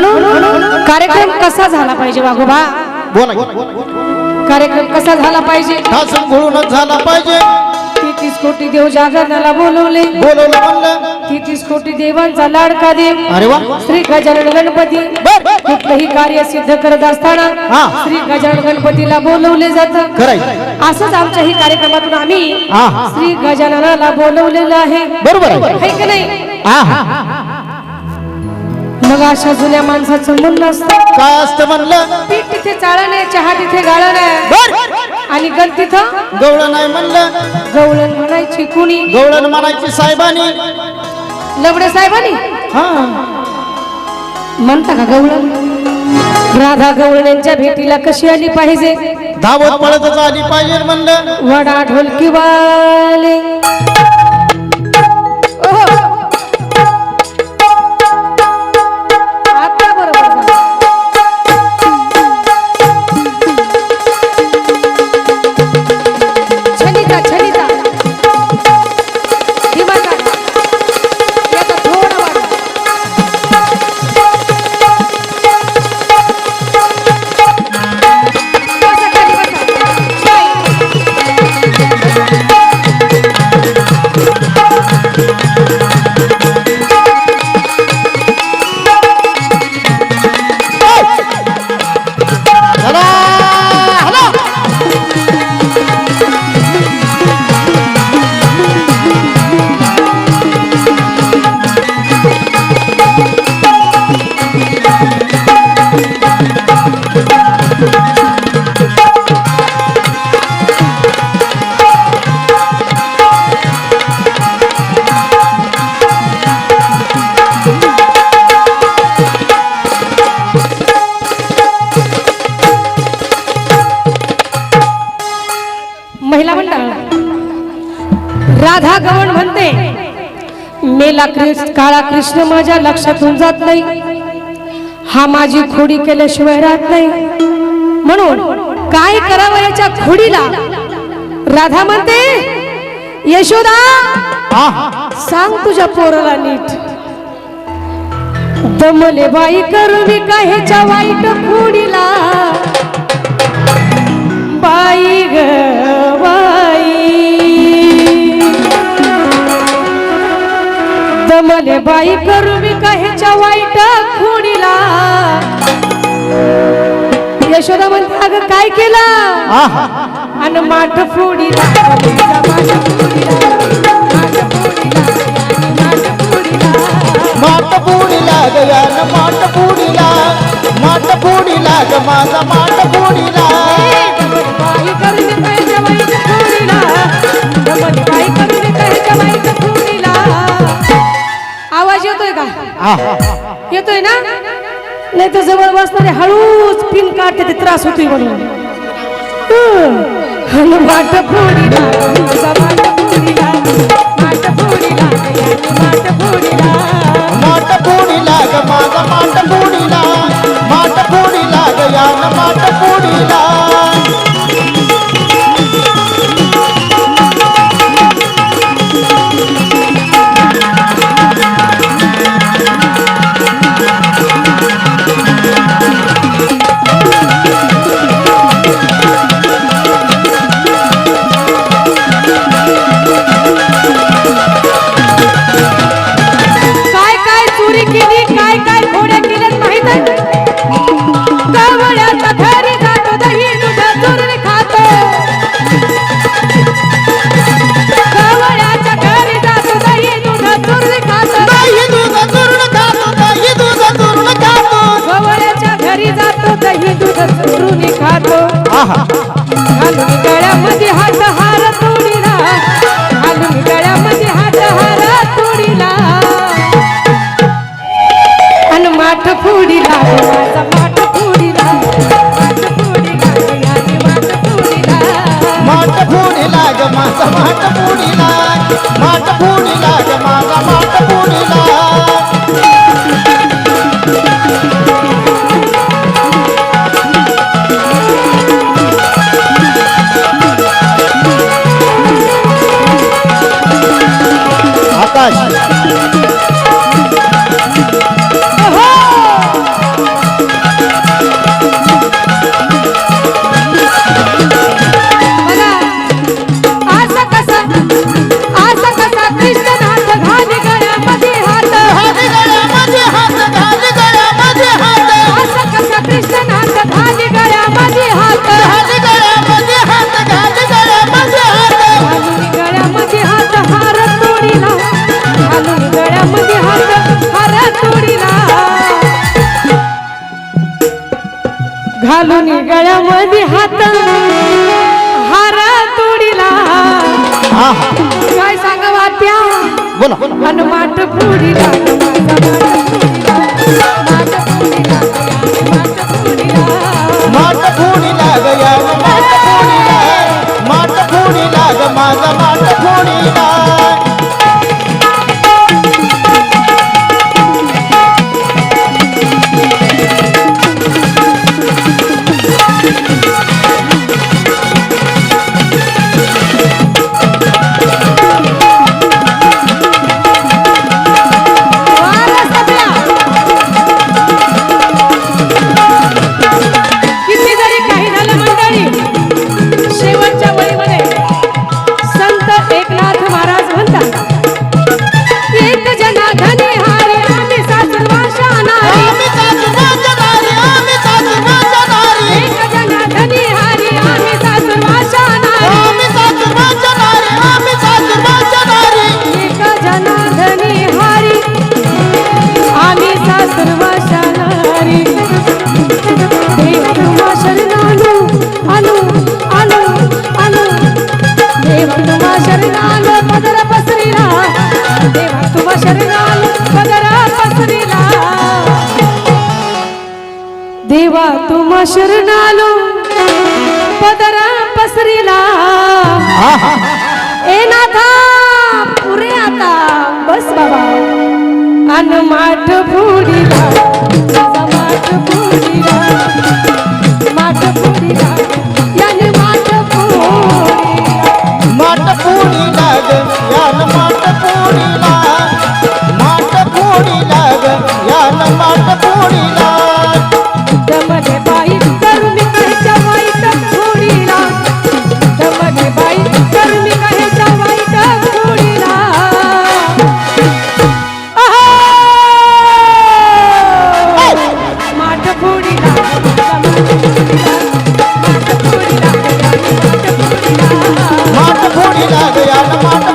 म्हणून कार्यक्रम कसा झाला पाहिजे वाघोबा? बोला कार्यक्रम कसा झाला पाहिजे? झाला पाहिजे. तेहतीस कोटी देव जागरणाला बोलवले. बोलवलं म्हणलं. तेहतीस कोटी देवांचा लाडका देव अरे वा. श्री गजानन गणपती. बर कुठलंही कार्य सिद्ध करत असताना हा. श्री गजानन गणपतीला बोलवले जातं. खरंय असंच आमच्याही कार्यक्रमातून आम्ही हा. श्री गजाननाला बोलवलेलं आहे. बरोबर आहे. है की नाही? हा हा. मग अशा जुन्या माणसाचं म्हणणं असतं काय असतं म्हणलं? पीठ तिथे चाळण आहे चहा तिथे गाळण. आहे आणि गण तिथं? गवळण नाही म्हणलं. गवळण म्हणायची कुणी? गवळण म्हणायची साहेबानी. लवडे साहेबांनी? हा. म्हणता का गवळण? राधा गवळण यांच्या भेटीला कशी आली पाहिजे? धावत पळतच आली पाहिजे म्हणलं. वडा ढोलकी वाले. राधा गवण म्हणते मेला कृष्ण काळा कृष्ण माझ्या लक्षातून जात नाही. हा माझी खोडी केल्याशिवाय राहत नाही. म्हणून काय करावं याच्या खोडीला? राधा म्हणते यशोदा सांग तुझ्या पोराला नीट. दमले बाई करून का ह्याच्या वाईट खोडीला? बाई करू मी काहीच्या वाईट खुणीला यशोदा म्हणते अगं काय केलं? आणि माठ फोडीला. माठ फोडीला माठ फोडीला. पुडीला ग माझा माट पुडीला येतोय हा ना? नाही तर जवळ बसणारे हळूच पिन काढते ते त्रास होतोय म्हणून. हं. माठ फोडीला माझा माठ फोडीला माठ फोडीला माठ फोडीला माट माझा माट पुडीला माट गयान माट पुडीला घालून गळ्यामध्ये हात हार तोडीला. घालून गळ्यामध्ये हात हार तोडीला. आणि माठ फोडीला माझा माठ फोडीला. माठ फोडीला माठ फोडीला. माट पुडीला ग माझा माट पुडीला कधी हात हार तोडीला. काय सांगा वाट्या हनुमाट पुरीला माट माझा शरणालो पदर पसरीला. देवा तुमा शरणालो देवा पसरीला. ए नाथा पुरे आता. बस बाबा. अन माठ फुडीला माठ फुडी ಮಾಡ